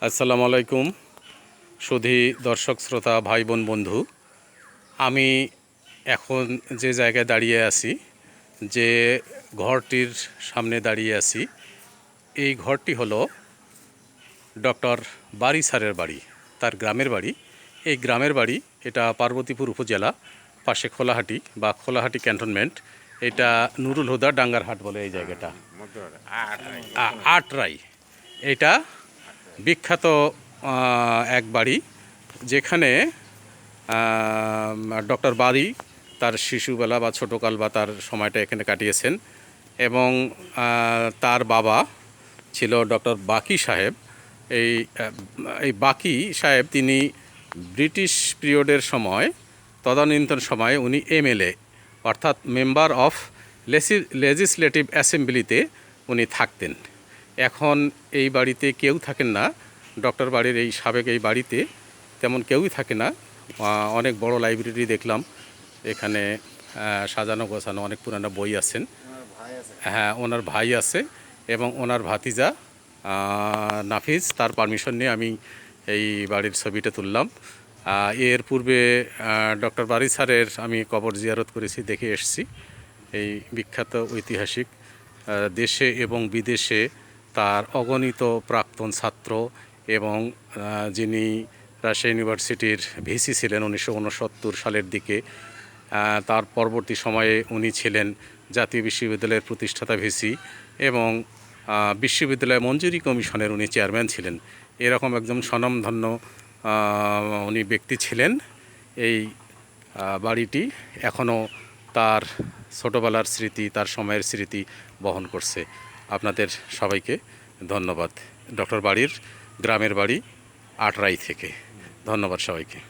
আসসালামু আলাইকুম সুধী দর্শক শ্রোতা ভাই বোন বন্ধু। আমি এখন যে জায়গায় দাঁড়িয়ে আছি যে ঘরটির সামনে দাঁড়িয়ে আছি এই ঘরটি হলো ডক্টর বারি স্যারের বাড়ি তার গ্রামের বাড়ি। এই গ্রামের বাড়ি এটা পার্বতীপুর উপজেলা পাশে খোলাহাটি বা খোলাহাটি ক্যান্টনমেন্ট। এটা নুরুল হুদা ডাঙ্গারহাট বলে এই জায়গাটা। আ- আটরাই এটা বিখ্যাত এক বাড়ি যেখানে ডক্টর বারি তার শিশুবেলা বা ছোটোকাল বা তার সময়টা এখানে কাটিয়েছেন এবং তার বাবা ছিল ডক্টর বাকি সাহেব। এই এই বাকি সাহেব তিনি ব্রিটিশ পিরিয়ডের সময়, তদানীন্তন সময়ে উনি এমএলএ, অর্থাৎ মেম্বার অফ লেজিসলেটিভ অ্যাসেম্বলিতে উনি থাকতেন। এখন এই বাড়িতে কেউ থাকেন না। ডক্টর বাড়ির এই সাবেক এই বাড়িতে তেমন কেউই থাকে না। অনেক বড় লাইব্রেরি দেখলাম। এখানে সাজানো গোছানো অনেক পুরানো বই আছেন। হ্যাঁ ওনার ভাই আছে এবং ওনার ভাতিজা নাফিজ তার পারমিশন নিয়ে আমি এই বাড়ির ছবিটা তুললাম। এর পূর্বে ডক্টর বারি স্যারের আমি কবর জিয়ারত করেছি, দেখে এসেছি। এই বিখ্যাত ঐতিহাসিক দেশে এবং বিদেশে তার অগণিত প্রাক্তন ছাত্র এবং যিনি রাজশাহী ইউনিভার্সিটির ভিসি ছিলেন উনিশশো উনসত্তর সালের দিকে তার পরবর্তী সময়ে উনি ছিলেন জাতীয় বিশ্ববিদ্যালয়ের প্রতিষ্ঠাতা ভিসি এবং বিশ্ববিদ্যালয় মঞ্জুরি কমিশনের উনি চেয়ারম্যান ছিলেন। এরকম একজন স্বনামধন্য উনি ব্যক্তি ছিলেন। এই বাড়িটি এখনও তার ছোটোবেলার স্মৃতি, তার সময়ের স্মৃতি বহন করছে। আপনাদের সবাইকে ধন্যবাদ। ডক্টর বাড়ির গ্রামের বাড়ি আটরাই থেকে। ধন্যবাদ সবাইকে।